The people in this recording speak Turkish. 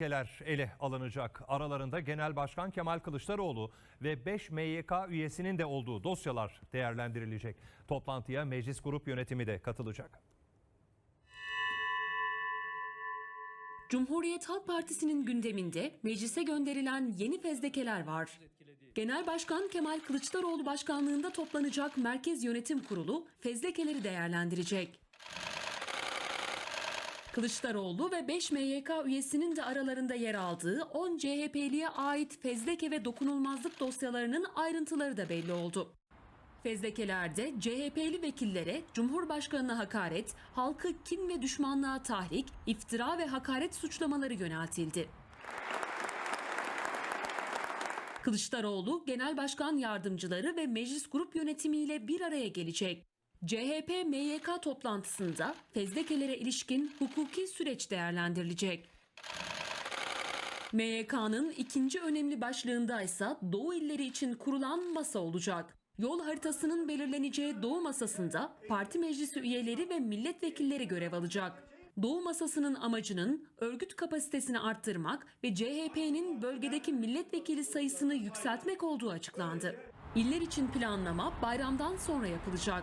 Ülkeler ele alınacak. Aralarında Genel Başkan Kemal Kılıçdaroğlu ve 5 MYK üyesinin de olduğu dosyalar değerlendirilecek. Toplantıya meclis grup yönetimi de katılacak. Cumhuriyet Halk Partisi'nin gündeminde meclise gönderilen yeni fezlekeler var. Genel Başkan Kemal Kılıçdaroğlu başkanlığında toplanacak Merkez Yönetim Kurulu fezlekeleri değerlendirecek. Kılıçdaroğlu ve 5 MYK üyesinin de aralarında yer aldığı 10 CHP'liye ait fezleke ve dokunulmazlık dosyalarının ayrıntıları da belli oldu. Fezlekelerde CHP'li vekillere Cumhurbaşkanına hakaret, halkı kin ve düşmanlığa tahrik, iftira ve hakaret suçlamaları yöneltildi. Kılıçdaroğlu, Genel Başkan Yardımcıları ve Meclis Grup Yönetimiyle bir araya gelecek. CHP MYK toplantısında fezlekelere ilişkin hukuki süreç değerlendirilecek. MYK'nın ikinci önemli başlığında ise Doğu illeri için kurulan masa olacak. Yol haritasının belirleneceği Doğu masasında parti meclisi üyeleri ve milletvekilleri görev alacak. Doğu masasının amacının örgüt kapasitesini arttırmak ve CHP'nin bölgedeki milletvekili sayısını yükseltmek olduğu açıklandı. İller için planlama bayramdan sonra yapılacak.